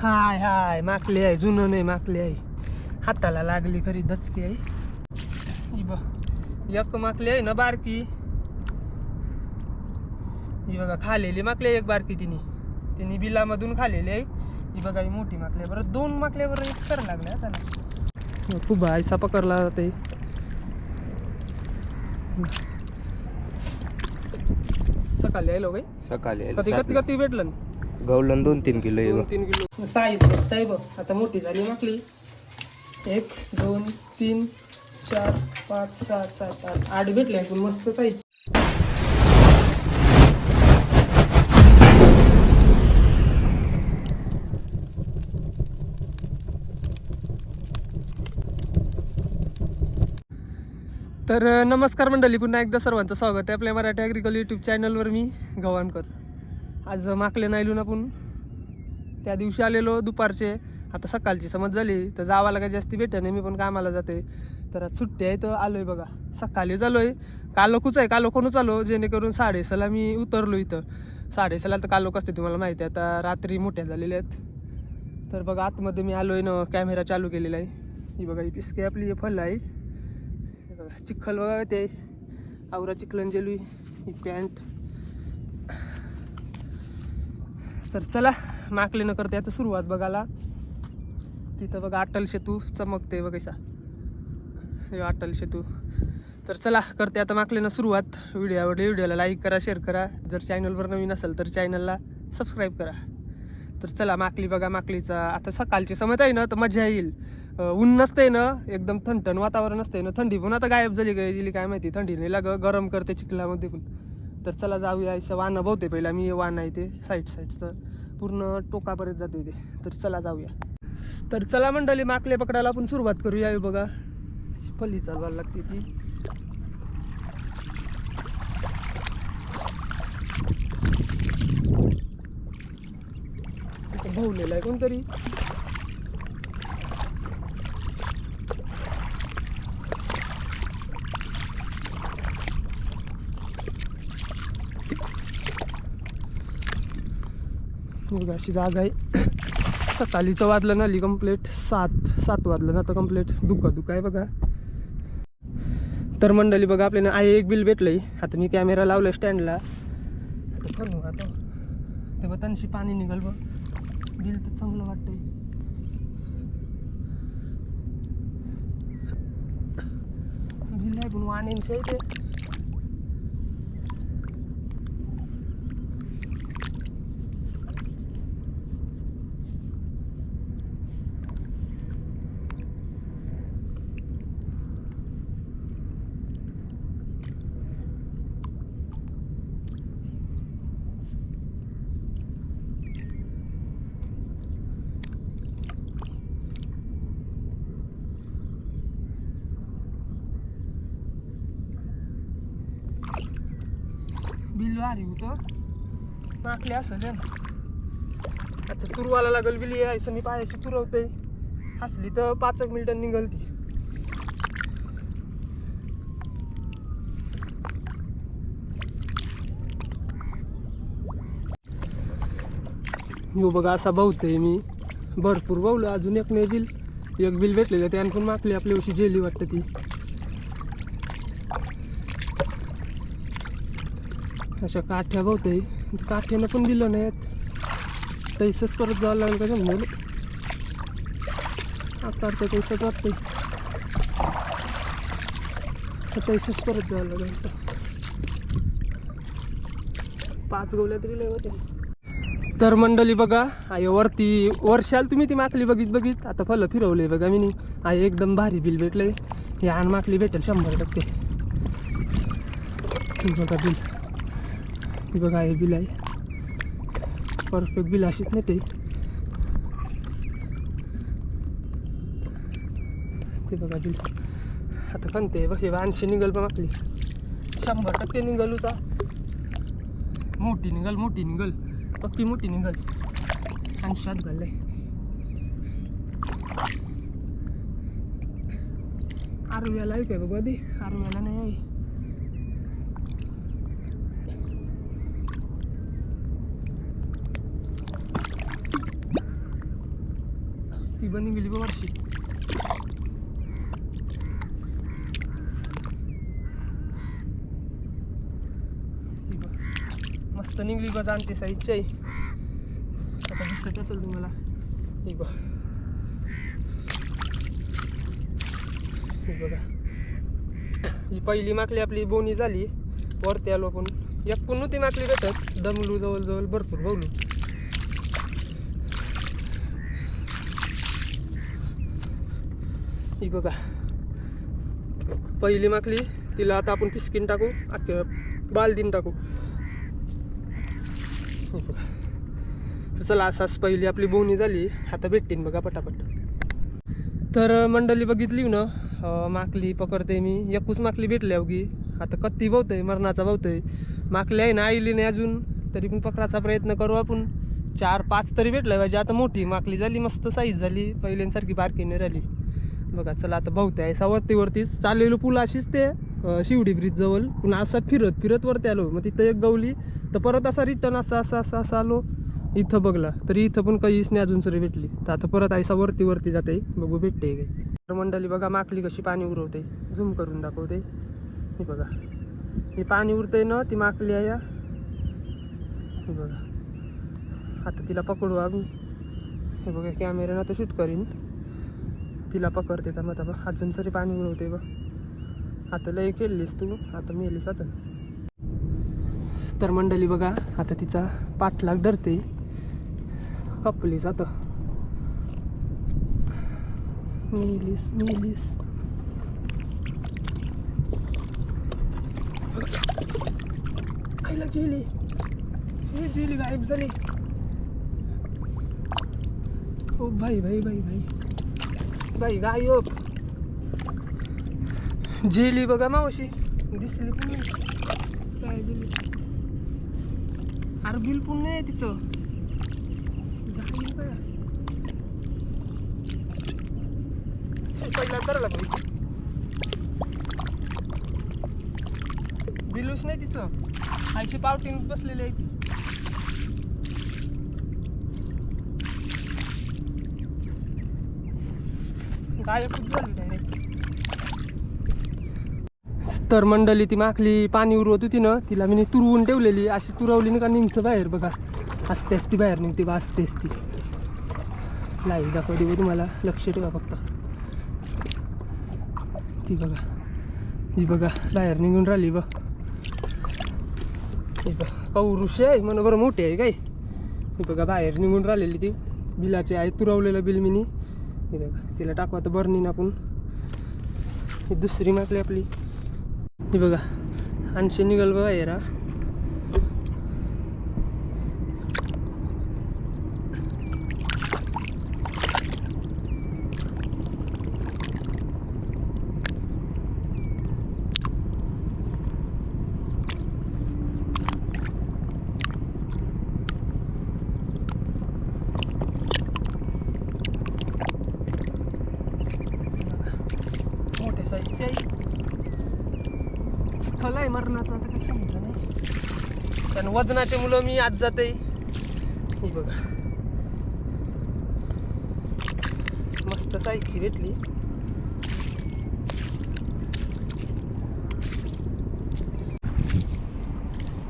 हाय हाय माकली आहे जुनं नाही माकली आहे. हाताला लागली खरी दचकी आहे. बघ एक माकली आहे ना बारकी? ही बघा खालेली माकली आहे एक बारकी तिने. तिने बिलामधून खालेली आहे. ही बघा ही मोठी माकली आहे. बरं दोन माकल्यावर एक कर लागले त्याला खूप ऐसा पकडला जाते सकाळी आलो काही सकाळी कधी कधी कधी भेटलं गवलन दोन तीन किलो आहे. दोन. तीन किलो. साईज मस्त आहे बघ. आता मोठी झाली माकली एक दोन तीन चार पाच सहा सात आठ. आठ भेटले पण मस्त साईज तर नमस्कार मंडळी. पुन्हा एकदा सर्वांचं स्वागत आहे आपल्या मराठी ॲग्रिकल यूट्यूब चॅनलवर मी गव्हाणकर. आज माकले नाही ना आपण त्या दिवशी आलेलो दुपारचे. आता सकाळची समज झाली तर जावाला काय जास्ती भेटत नाही मी पण कामाला जाते. तर आज सुट्टी आहे तर आलोय बघा. सकाळी चालू आहे कालोकूच आहे? कालोखूनच आलो जेणेकरून साडेसला मी उतरलो इथं. साडेसाला तर कालोक असते तुम्हाला माहिती आहे. आता रात्री मोठ्या झालेल्या आहेत. तर बघा आतमध्ये मी आलोय ना कॅमेरा चालू केलेला आहे. ही बघा ही पिसके आपली हे फल आहे. हे बघा चिखल बघा ते आवरा चिखलंजली ही पॅन्ट. तर चला माकलीनं करते आता सुरुवात बघायला. तिथं बघा अटल सेतू चमकते बघायचा हे अटल सेतू. तर चला करते आता माकलेनं सुरुवात. व्हिडिओ आवडली व्हिडिओला लाईक करा शेअर करा. जर चॅनलवर नवीन असेल तर चॅनलला सबस्क्राईब करा. तर चला माकली बघा माकलीचा आता सकाळची समज आहे ना तर मजा येईल. ऊन नसते ना एकदम थंडण वातावरण असते ना थंडी पण आता गायब झाली गेली काय माहिती थंडी नाही लाग गरम करते चिखलामध्ये पण. तर चला जाऊया असं वानं बहुते पहिला मी वाणं आहे ते साईड साईडचं पूर्ण टोकापर्यंत जाते ते. तर चला जाऊया. तर चला मंडळी माकले पकडायला आपण सुरुवात करूया. बघा. अशी फली चालवायला लागते ती. इथं भावलेला आहे कोणतरी. बघा अशी जागा आहे. सकाळीचं वाजलं नाली कंप्लेट सात सात वाजलं ना तर कंप्लेट दुखा दुखा आहे बघा. तर मंडळी बघा आपल्याला आय एक बिल भेटलंय. आता मी कॅमेरा लावलाय स्टँडला आता फरू आता. तेव्हा त्यांशी पाणी निघाल बघ. बिल तर चांगलं वाटतंय. बिल आहे पण वाणींचे आहे बिल भारी होतं. माकले असेल हे ना. आता तुरवाला लागल बिल यायचं मी पायाशी पुरवते हसली तर पाच एक मिनिटं निघल ती हो बघा असा बहुतय मी. भरपूर बहुलं अजून एक नाही बिल. एक बिल भेटलेलं त्यानं पण माकली आपल्या उशी जेली वाटतं ती. अशा काठ्या बहुतय म्हणजे काठ्यानं पण दिलं नाहीत. आहेत तैसंच परत जावं लागेल का जमलं आता तर तैसंच वाटतंय तर तैसंच परत जावं लागेल पाच गवल्या तरी लय होते तर मंडळी बघा आहे वरती वर्षाल तुम्ही ती माकली बघित बघित आता फलं फिरवले बघा मी आहे एकदम भारी बिल भेटलंय. हे आण माकली भेटेल शंभर टक्के. बघा बिल. वरती बघा हे बिल आहे. परफेक्ट बिल अशीच नाही ते. ते बघा बिल. आता कोणते बघ हे ऐंशी निघल पण आपली. शंभर टक्के निघलूचा मोठी निघल मोठी निघल. पक्की मोठी निघल. ऐंशात घाललंय आरव्याला आहे काय बघू आधी? आरव्याला नाही आहे. सिबा निघली बघ वर्षी सिबा मस्त निघली बघा जाणते साईजची आहे आता दिसत असेल तुम्हाला ही बघा बघा ही पहिली माकली आपली बोनी झाली वरती आलो आपण एक पण नव्हती माकली भेटत दमलू जवळजवळ भरपूर बघलू ही बघा. पहिली माकली तिला आता आपण पिसकीन टाकू अख्खे बालदीन टाकू. बघा. चला असाच पहिली आपली बोहणी झाली. आता भेटतीन बघा पटापट. तर मंडळी बघितली ना माकली पकडते मी. एकूच माकली भेटली अवघी. आता कत्ती बहुतय मरणाचा बहुतय माकली आहे ना आईली नाही अजून. तरी पण पकडायचा प्रयत्न करू आपण. चार पाच तरी भेटलं पाहिजे. आता मोठी माकली झाली मस्त साईज झाली. पहिल्यांसारखी बारकी नाही राहिली. बघा चला आता बहुते आहे वरती चाललेलो पूल अशीच ते शिवडी ब्रिज जवळ. पुन्हा असा फिरत फिरत वरती आलो. मग तिथं एक गवली. तर परत असा रिटर्न असा असा असा असा आलो. इथं बघला. तरी इथं पण काहीच नाही अजून सरी भेटली. तर आता परत आयसा वरती वरती जाते. बघू भेटते काही तर मंडळी बघा माकली कशी पाणी उरवते. झूम करून दाखवते. हे बघा. हे पाणी उरते ना ती माकली आहे. या. हे बघा. आता तिला पकडू आम्ही. हे बघा कॅमेऱ्यानं तर शूट करीन. तिला पकडते तर मग आता अजून सरी पाणी उरवते बघ. आता लय केलीस तू आता मेलीस आता. तर मंडळी बघा आता तिचा पाठलाग धरते. कपलीस आता. मेलीस मेलीस. आईला जेली. हे जेली गायब झाली. ओ भाई भाई भाई भाई भाई गायब जेली बघा मावशी दिसली पण। नाही काय बिल पण नाही तिचं पहिला करायला आयशी पावटीन बसलेली आहे. काय झाली डायरेक्ट तर मंडळी ती माखली पाणी उरवत होती ना तिला मी तुरवून ठेवलेली. अशी तुरवली ना का निघतं बाहेर बघा. असते असती बाहेर निघते बा असते असती. लाईव्ह दाखव देऊ तुम्हाला. लक्ष ठेवा फक्त. ती बघा. ही बघा बाहेर निघून राहिली बघ हे पौरुष आहे. म्हणून बरं मोठी आहे काय? हे बघा बाहेर निघून राहिलेली ती. बिलाचे आहे तुरवलेलं बिल मिनी. हे बघा तिला टाकू आता बर्नीन आपण. ही दुसरी माकली आपली. हे बघा आणशे निघाल बघा येरा मोठ्या साईजची आहे चिखल आहे मरणाचं आता काही समजा नाही. कारण वजनाचे मुलं मी आज जाते ही बघा. मस्त साईजची भेटली.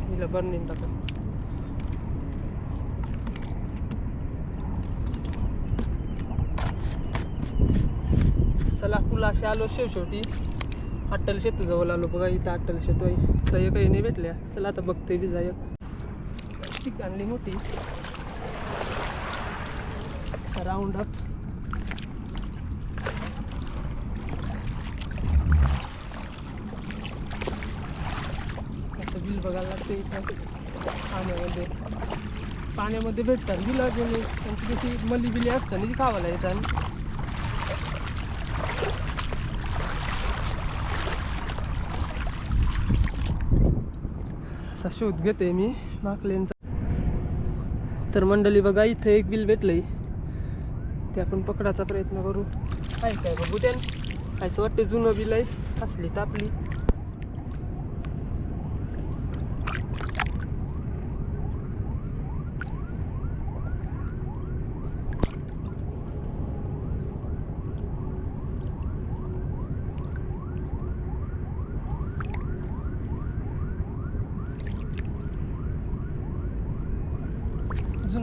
हिला बर्निंग टाका. चला पुलाशी आलो शेवशेवटी. अट्टल शेतू जवळ आलो बघा इथं अट्टल शेत आहे. तर काही नाही भेटल्या. चला आता बघते बी जायक ठीक आणली मोठी. राऊंड अप असं बिल बघायला लागतं इथं. पाण्यामध्ये. पाण्यामध्ये भेटतात बिल अजून. त्यांची कशी मली बिली असतात ती खावायला येतात असा शोध घेते मी माकलेंचा तर मंडळी बघा इथं एक बिल भेटलंय. ते आपण पकडायचा प्रयत्न करू. काय काय बघू त्यान? असं वाटते जुनं बिल आहे असली तापली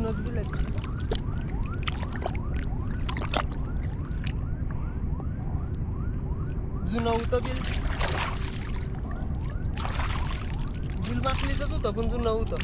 आपली जुनं होतं बिल. बिल माकलीचंच होतं पण जुनं होतं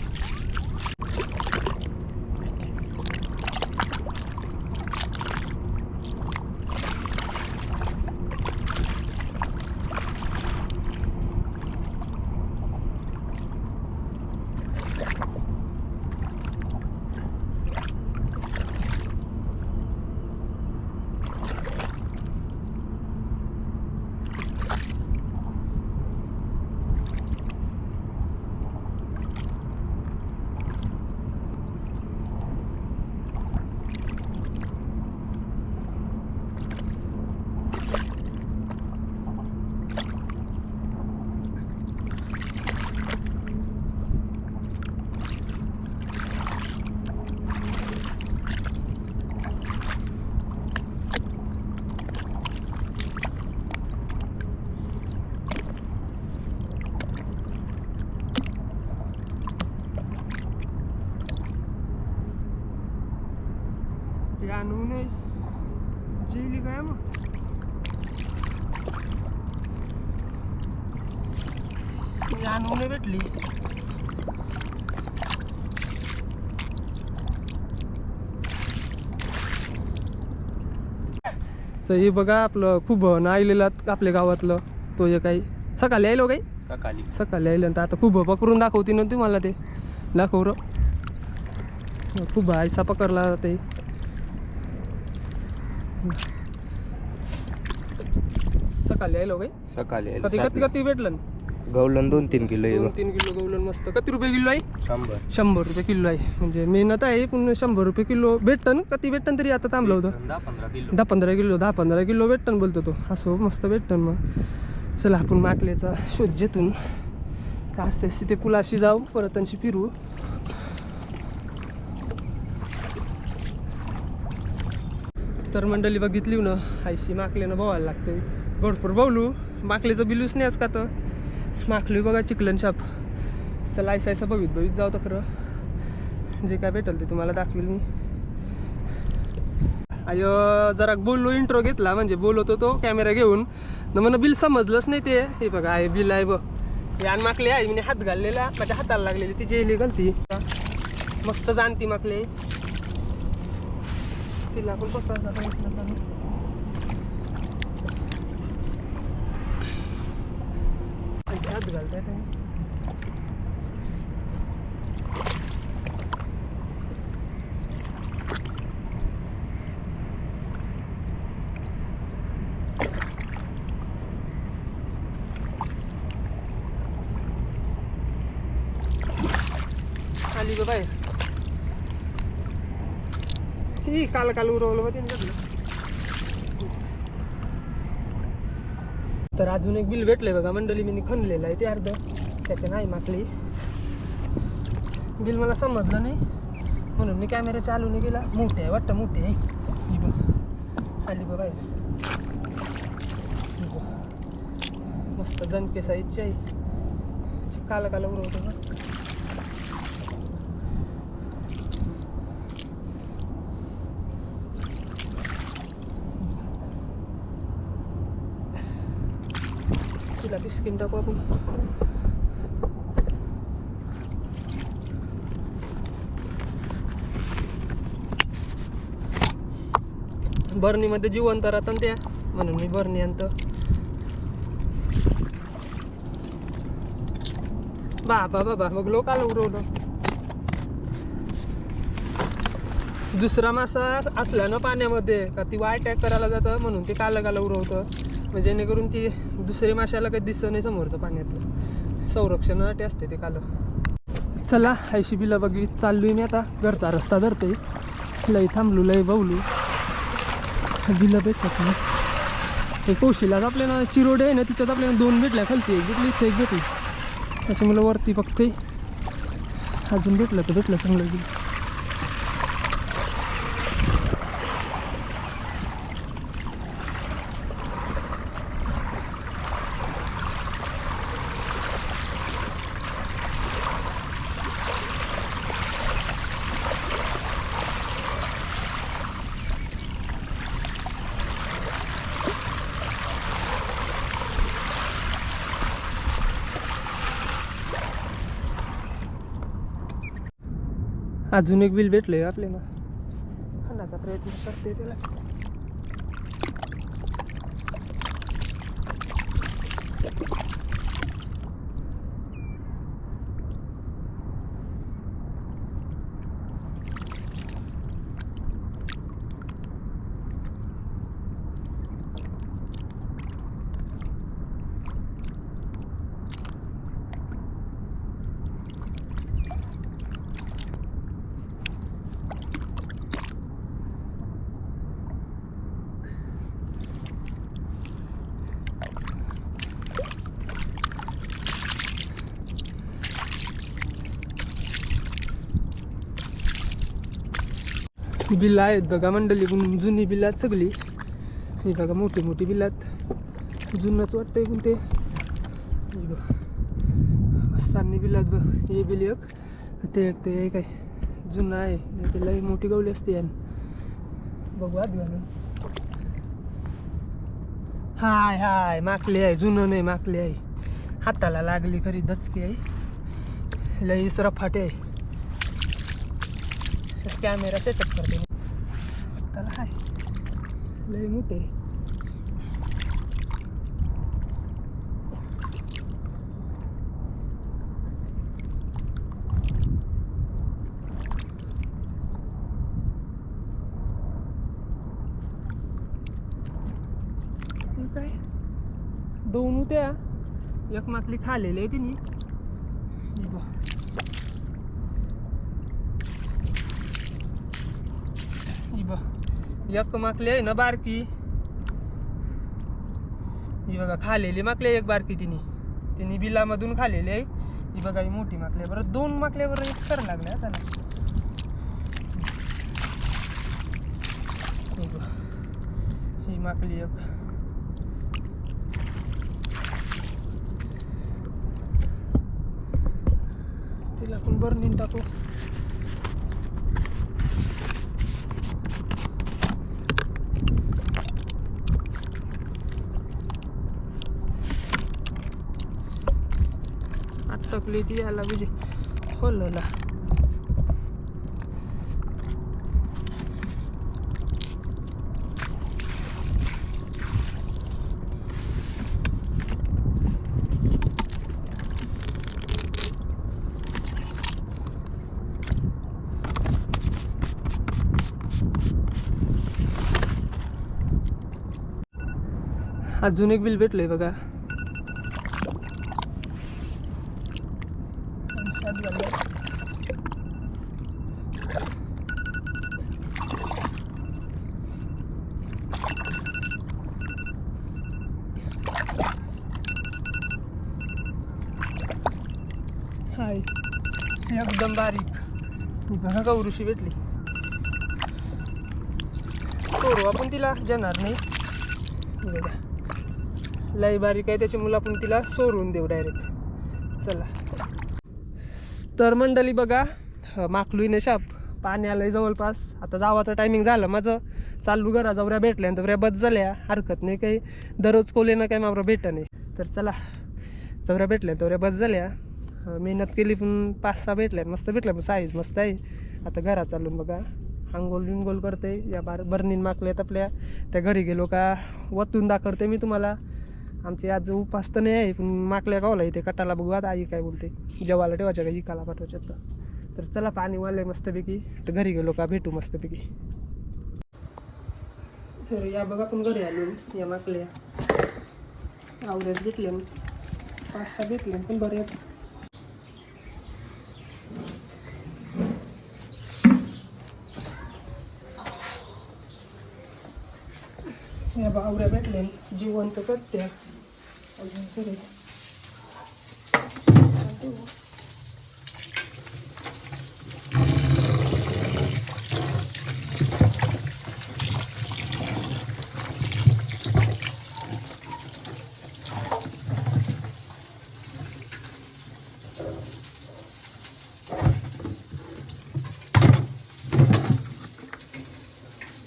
या नूने जेली काय मग या नूने भेटली तर हे बघा आपलं खूप आलेलं आपल्या गावातलं. तो जे काही सकाळी आलो काही सकाळी. सकाळी आलं तर आता खूप पकडून दाखवते ना तुम्हाला ते. दाखव र. खूप आयसा पकडला ते सकाळी आलो काही सकाळी कधी कधी कधी भेटलं? गवलन दोन तीन किलो दोन तीन किलो गवलन मस्त. किती रुपये किलो आहे? शंभर. शंभर रुपये किलो आहे. म्हणजे मेहनत आहे पण शंभर रुपये किलो भेटतं कधी भेटतं तरी आता थांबलं होतं. दहा पंधरा किलो. दहा पंधरा किलो दहा पंधरा किलो भेटतं बोलतो तो. असं मस्त भेटतं मग. चला आपण माकलेचा शोध जेतून का असते तिथे पुलाशी जाऊ परत त्यांची फिरू. तर मंडळी बघितली ना आयशी माकलेनं बोवायला लागते भरपूर बोलू. माकलेचं बिलूच नाही का तर माकली बघा चिकलन शाप चला आयसा आयसा बघित बघित जाऊ तर खरं. जे काय भेटेल ते तुम्हाला दाखवेल मी. अयो जरा बोललो इंट्रो घेतला म्हणजे बोलवतो तो कॅमेरा घेऊन. न मला बिल समजलंच नाही ते. हे बघा आहे बिल आहे बघ. यान आणि माकले आहे मी हात घाललेला. माझ्या हाताला लागलेली ती जेली घालती. मस्त जाणती माकले. तिला पण कसं हात घालताय ते. काय? ही काल काल उरवलं होते तर अजून एक बिल भेटलंय बघा मंडळी मी खणलेलं आहे ते अर्ध. त्याचे नाही माकली बिल मला समजलं नाही. म्हणून मी कॅमेरा चालू नाही गेला मोठे आहे वाटतं मोठे आहे. ही बघ. आली बघ बाहेर मस्त दणकेसा इच्छा आहे. काला काला उरवतो मस्त तिला बिस्किन टाकू आपण बर्नीमध्ये जिवंत राहतात त्या म्हणून मी बर्नी आणतो. बाबा बाबा मग लोकाला उरवलं दुसरा मासा असला ना पाण्यामध्ये का ती अटॅक करायला जातं म्हणून ते कालं कालं उरवतं म्हणजे जेणेकरून ती दुसरी माशाला काही दिसत नाही समोरचं पाण्यातलं. संरक्षणासाठी असते ते कालं. चला ऐशी बिला बघी चाललोय मी आता. घरचा रस्ता धरते लई थांबलो लई बवलू. बिलं भेटत ना ते कोशीलाच आपल्याला चिरोडे आहे ना तिथं आपल्याला दोन भेटल्या खालती. एक भेटली इथं एक भेटली. त्याच्यामुळे वरती बघते अजून भेटलं तर भेटलं चांगलं बिल अजून एक बिल भेटलं आहे आपल्याला खाण्याचा प्रयत्न करते त्याला. बिल्ला आहेत बघा मंडळी पण जुनी बिल्लात आहेत सगळी. ही बघा मोठी मोठी बिल्लात आहेत. जुनंच वाटतंय पण ते. हे बघ. सान्नी बिल्ला आहेत बघ हे बिल एक. ते एक ते एक आहे. जुनं आहे. त्याला ते लई मोठी गवली असते यान. बघू आत घालून हाय हाय माकली आहे. जुनं नाही माकली आहे. हाताला लागली खरी दचकी आहे. लई सरफाटे आहे. कॅमेरा सेटअप करते त्याला हाय. लय मोठे. काय? दोन उत्या एक मातली खालेली आहे तिने हे बघ. ही बघ एक माकली आहे ना बारकी? ही बघा खालेली माकली आहे एक बारकी तिने. तिने बिलामधून खालेली आहे. ही बघा ही मोठी माकली आहे. बरं दोन माकल्यावर एक कर लागल्या त्याला. ही माकली एक. तिला पण बर्निंग टाकू. अटकली ती याला म्हणजे खोलला हो अजून एक बिल भेटलंय बघा पंचायत झाल्या. हाय एकदम बारीक. ही बघा भेटली. सोडू आपण तिला जाणार नाही. बघा. लई बारीक आहे त्याच्यामुळे आपण तिला सोडून देऊ डायरेक्ट चला. तर मंडळी बघा माकलुईने शाप. पाणी आलंय जवळपास. आता जावाचं टायमिंग झालं माझं. चालू घरा जवऱ्या भेटल्या आणि तवऱ्या बस झाल्या. हरकत नाही काही. दररोज कोलेनं काही मावरा भेटत नाही. तर चला. जवऱ्या भेटल्या तवऱ्या बस झाल्या. मेहनत केली पण पाच सहा भेटल्या मस्त भेटल्या पण साईज मस्त आहे. आता घरात चालून बघा. अंगोल बिंगोल करते या बार बर्नीन माकल्यात आपल्या. त्या घरी गेलो का वतून दाखवते मी तुम्हाला. आमची आज उपास तर नाही आहे पण माकल्या गावला इथे कटाला बघू. आता आई काय बोलते? जेवायला ठेवायच्या का? इकाला पाठवायच्यात तर. तर चला पाणी वाले मस्तपैकी. तर घरी गेलो का? भेटू मस्तपैकी. तर या बघा आपण घरी आलो या माकल्या. आवड्यात भेटल्या पाच सहा भेटल्या पण बरे आहेत. या बावऱ्या भेटल्या जिवंत सत्य अजून सगळे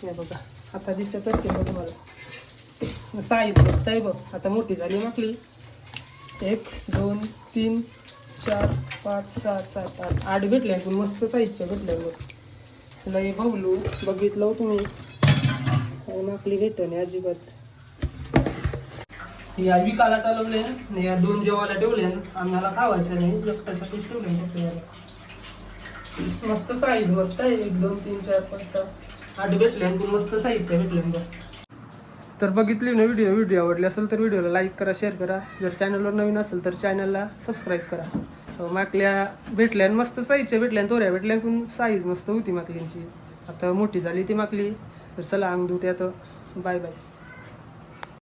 हे बघा आता दिसत असेल बघ तुम्हाला साईज मस्त आहे बघ. आता मोठी झाली म्हटली एक दोन तीन चार पाच सहा सात आठ. आठ भेटल्या पण मस्त साईजच्या भेटल्या बघ. तुला हे बघलो बघितलं हो तुम्ही. काय माकली भेट अजिबात. या विकाला चालवले आणि या दोन जेवायला ठेवले आम्हाला खावायचं नाही. एकट्यासाठीच ठेवले याला मस्त साईज मस्त आहे. एक दोन तीन चार पाच सहा. आठ भेटले आणि मस्त साईजच्या भेटल्या बघ. तर बघितली ना व्हिडिओ व्हिडिओ आवडली असेल तर व्हिडिओला लाईक करा शेअर करा. जर चॅनलवर नवीन असेल तर चॅनलला सबस्क्राईब करा. माकल्या भेटल्या आणि मस्त साईजच्या भेटल्या तोऱ्या भेटल्या पण साईज मस्त होती माकलींची. आता मोठी झाली ती माकली. तर चला अंग धुते आता. Bye bye